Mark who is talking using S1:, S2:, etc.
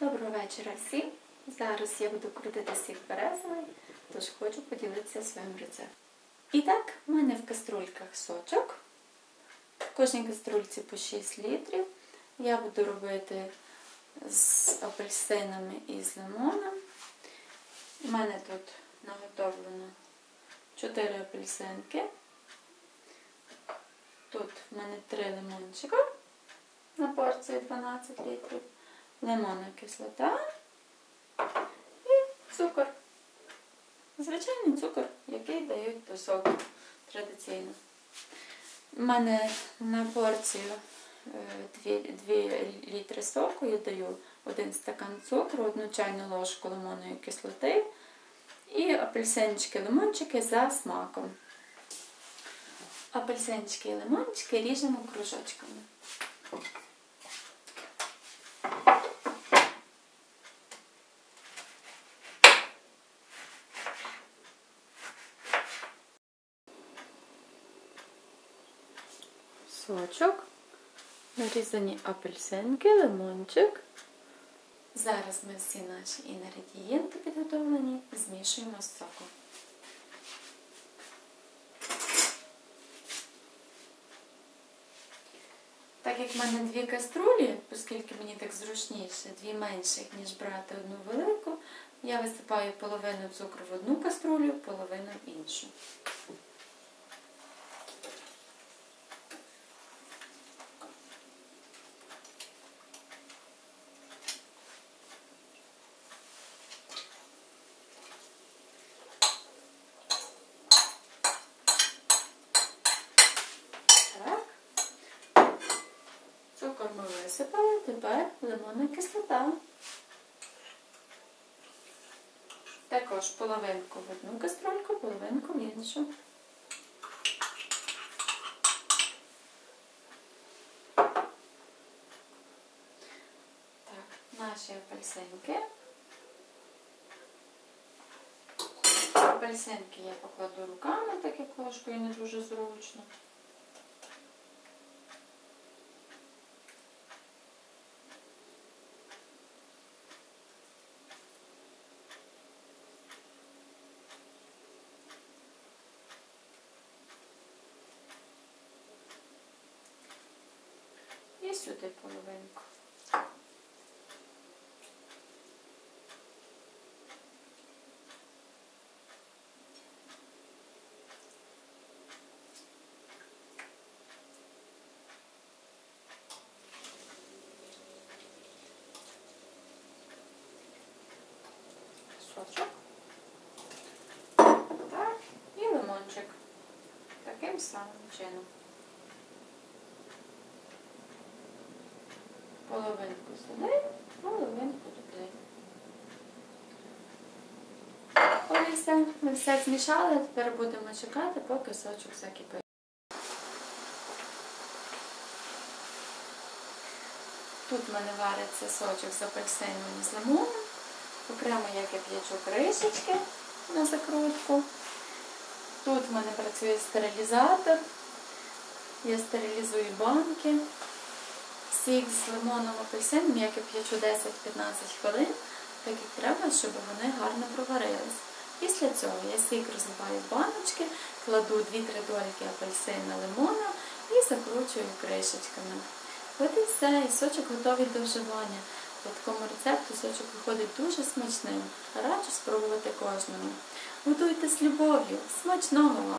S1: Доброго вечора всім! Зараз я буду крутити сік березовий, тож хочу поділитися своїм рецептом. І так, в мене в каструльках сочок. В кожній каструльці по 6 літрів. Я буду робити з апельсинами і з лимоном. У мене тут наготовлено 4 апельсинки. Тут в мене 3 лимончика на порцію 12 літрів лимонна кислота і цукор. Звичайний цукор, який дають до соку традиційно. У мене на порцію 2, 2 літри соку я даю 1 стакан цукру, 1 чайну ложку лимонної кислоти і апельсинчики лимончики за смаком. Апельсинчики і лимончики ріжемо кружочками. Сочок, нарізані апельсинки, лимончик. Зараз ми всі наші інгредієнти підготовлені, змішуємо з соком. Так як в мене дві каструлі, оскільки мені так зручніше, дві менших, ніж брати одну велику, я висипаю половину цукру в одну каструлю, половину в іншу. Цукор ми висипали, тепер лимонна кислота. Також половинку в одну каструльку, половинку в іншу. Так, наші апельсинки. Апельсинки я покладу руками, так як ложкою не дуже зручно. Сюди половинку. Так, і лимончик. Таким самим чином. Половинку сюди, половинку туди. Ось все. Ми все змішали, тепер будемо чекати, поки сочок закипить. Тут в мене вариться сочок з апельсином і з лимоном. Окремо як я кип'ячу кришечки на закрутку. Тут в мене працює стерилізатор. Я стерилізую банки. Сік з лимоном апельсином я кип'ячу 10-15 хвилин, так як треба, щоб вони гарно проварились. Після цього я сік розливаю в баночки, кладу 2-3 дольки апельсина лимона і закручую кришечками. От і все, і сочок готовий до вживання. По такому рецепту сочок виходить дуже смачним. Раджу спробувати кожному. Готуйте з любов'ю. Смачного вам!